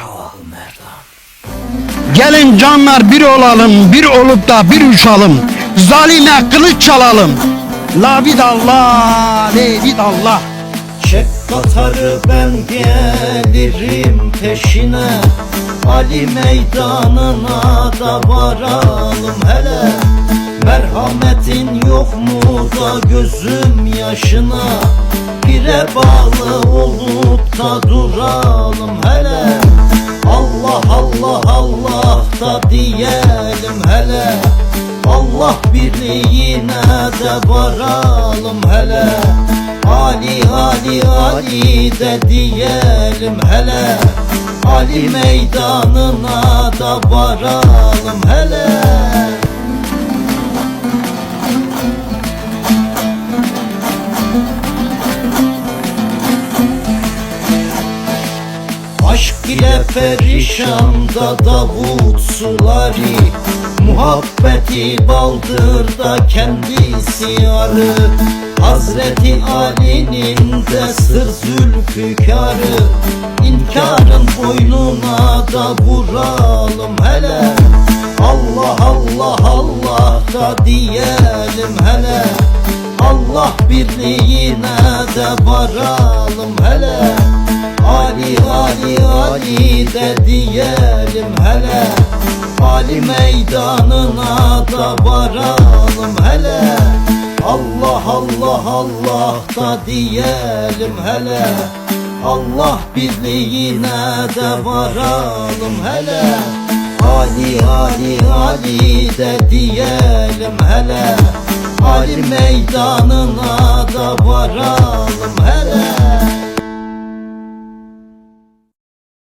çalalım Merdan. Gelin canlar bir olalım, bir olup da bir uçalım. Zalime kılıç çalalım. La bidallah, le bidallah. Çek katarı ben gelirim peşine Ali meydanına da varalım hele Merhametin yok mu da gözüm yaşına Pire bağlı olup da duralım hele diyelim hele. Allah birliğine de varalım hele. Ali Ali Ali de diyelim hele. Ali meydanına da varalım Aşk ile perişanda Davut suları Muhabbeti baldırda kendisi arı. Hazreti Ali'nin de sır zülfükarı İnkarın boynuna da vuralım hele. Allah Allah Allah da diyelim hele. Allah birliğine de varalım hele Ali Ali Ali de diyelim hele. Ali meydanına da varalım hele. Allah Allah Allah da diyelim hele. Allah birliğine de varalım hele. Ali Ali Ali de diyelim hele. Ali meydanına da varalım hele